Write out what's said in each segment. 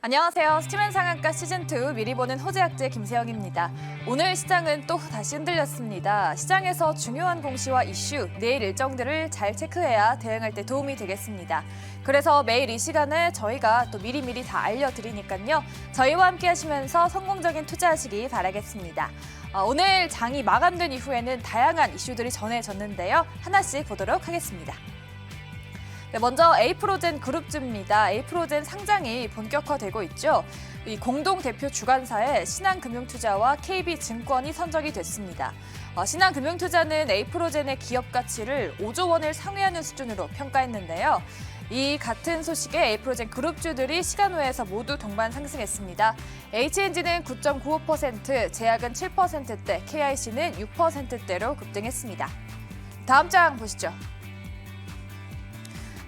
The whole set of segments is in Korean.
안녕하세요. 스티븐 상한가 시즌2 미리 보는 호재학제 김세영입니다. 오늘 시장은 또 다시 흔들렸습니다. 시장에서 중요한 공시와 이슈, 내일 일정들을 잘 체크해야 대응할 때 도움이 되겠습니다. 그래서 매일 이 시간에 저희가 또 미리미리 다 알려드리니까요. 저희와 함께 하시면서 성공적인 투자하시기 바라겠습니다. 어, 오늘 장이 마감된 이후에는 다양한 이슈들이 전해졌는데요. 하나씩 보도록 하겠습니다. 네, 먼저 에이프로젠 그룹주입니다. 에이프로젠 상장이 본격화되고 있죠. 이 공동 대표 주관사에 신한금융투자와 KB증권이 선정이 됐습니다. 어, 신한금융투자는 에이프로젠의 기업 가치를 5조 원을 상회하는 수준으로 평가했는데요. 이 같은 소식에 에이프로젠 그룹주들이 시간외에서 모두 동반 상승했습니다. HNG는 9.95%, 제약은 7%대, KIC는 6%대로 급등했습니다. 다음 장 보시죠.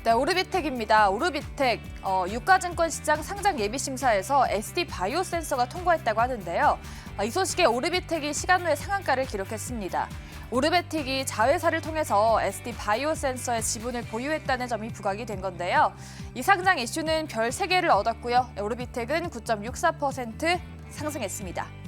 네, 오르비텍입니다. 오르비텍 어, 유가증권 시장 상장 예비 심사에서 SD 바이오 센서가 통과했다고 하는데요. 어, 이 소식에 오르비텍이 시간 외 상한가를 기록했습니다. 오르비텍이 자회사를 통해서 SD 바이오 센서의 지분을 보유했다는 점이 부각이 된 건데요. 이 상장 이슈는 별 3개를 얻었고요. 오르비텍은 9.64% 상승했습니다.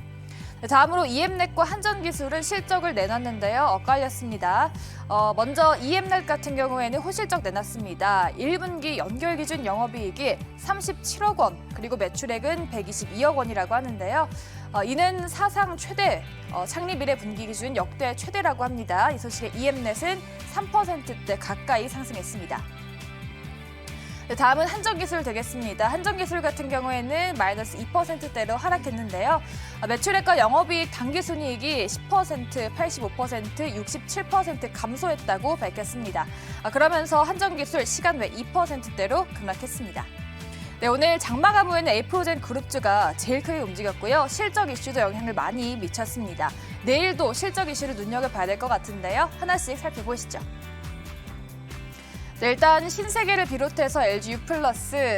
네, 다음으로 EM넷과 한전기술은 실적을 내놨는데요. 엇갈렸습니다. 어, 먼저 EM넷 같은 경우에는 호실적 내놨습니다. 1분기 연결 기준 영업이익이 37억 원, 그리고 매출액은 122억 원이라고 하는데요. 어, 이는 사상 최대, 어, 창립 이래 분기 기준 역대 최대라고 합니다. 이 소식에 EM넷은 3%대 가까이 상승했습니다. 네, 다음은 한전기술 되겠습니다. 한전기술 같은 경우에는 마이너스 2%대로 하락했는데요. 아, 매출액과 영업이익 당기순이익이 10%, 85%, 67% 감소했다고 밝혔습니다. 아, 그러면서 한전기술 시간 외 2%대로 급락했습니다. 네, 오늘 장마감 후에는 에이프로젠 그룹주가 제일 크게 움직였고요. 실적 이슈도 영향을 많이 미쳤습니다. 내일도 실적 이슈를 눈여겨봐야 될 것 같은데요. 하나씩 살펴보시죠. 네, 일단 신세계를 비롯해서 LG U+,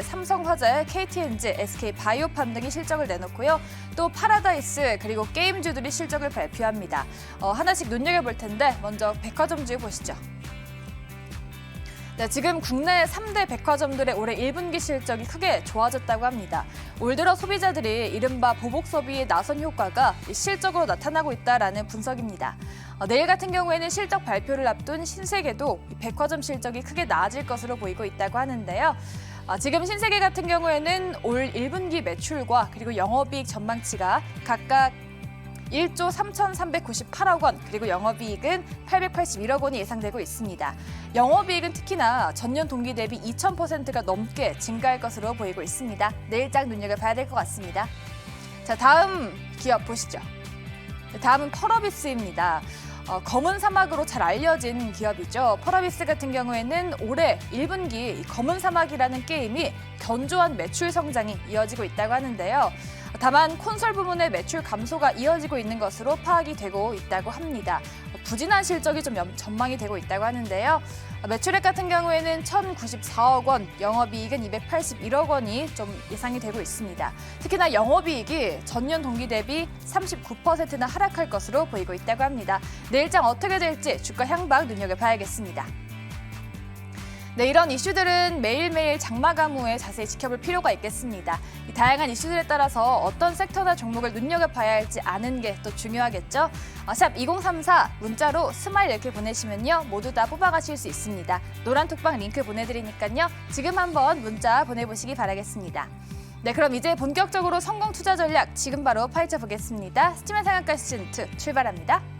삼성화재, KTNG, SK 바이오팜 등이 실적을 내놓고요. 또 파라다이스 그리고 게임주들이 실적을 발표합니다. 어, 하나씩 눈여겨볼 텐데 먼저 백화점주 보시죠. 네, 지금 국내 3대 백화점들의 올해 1분기 실적이 크게 좋아졌다고 합니다. 올 들어 소비자들이 이른바 보복 소비의 나선 효과가 실적으로 나타나고 있다라는 분석입니다. 어, 내일 같은 경우에는 실적 발표를 앞둔 신세계도 백화점 실적이 크게 나아질 것으로 보이고 있다고 하는데요. 어, 지금 신세계 같은 경우에는 올 1분기 매출과 그리고 영업이익 전망치가 각각 1조 3,398억 원, 그리고 영업이익은 881억 원이 예상되고 있습니다. 영업이익은 특히나 전년 동기 대비 2,000%가 넘게 증가할 것으로 보이고 있습니다. 내일장 눈여겨봐야 될 것 같습니다. 자, 다음 기업 보시죠. 네, 다음은 펄어비스입니다. 어, 검은 사막으로 잘 알려진 기업이죠. 펄어비스 같은 경우에는 올해 1분기 검은 사막이라는 게임이 견조한 매출 성장이 이어지고 있다고 하는데요. 다만 콘솔 부문의 매출 감소가 이어지고 있는 것으로 파악이 되고 있다고 합니다. 부진한 실적이 좀 연- 전망이 되고 있다고 하는데요. 매출액 같은 경우에는 1,094억 원, 영업이익은 281억 원이 좀 예상이 되고 있습니다. 특히나 영업이익이 전년 동기 대비 39%나 하락할 것으로 보이고 있다고 합니다. 내일장 어떻게 될지 주가 향방 눈여겨봐야겠습니다. 네, 이런 이슈들은 매일매일 장마감 후에 자세히 지켜볼 필요가 있겠습니다. 이 다양한 이슈들에 따라서 어떤 섹터나 종목을 눈여겨봐야 할지 아는 게 또 중요하겠죠. 어, 샵2034 문자로 스마일 이렇게 보내시면요. 모두 다 뽑아가실 수 있습니다. 노란 톡방 링크 보내드리니까요. 지금 한번 문자 보내보시기 바라겠습니다. 네, 그럼 이제 본격적으로 성공 투자 전략 지금 바로 파헤쳐 보겠습니다. 스티븐 상한가 시즌 2 출발합니다.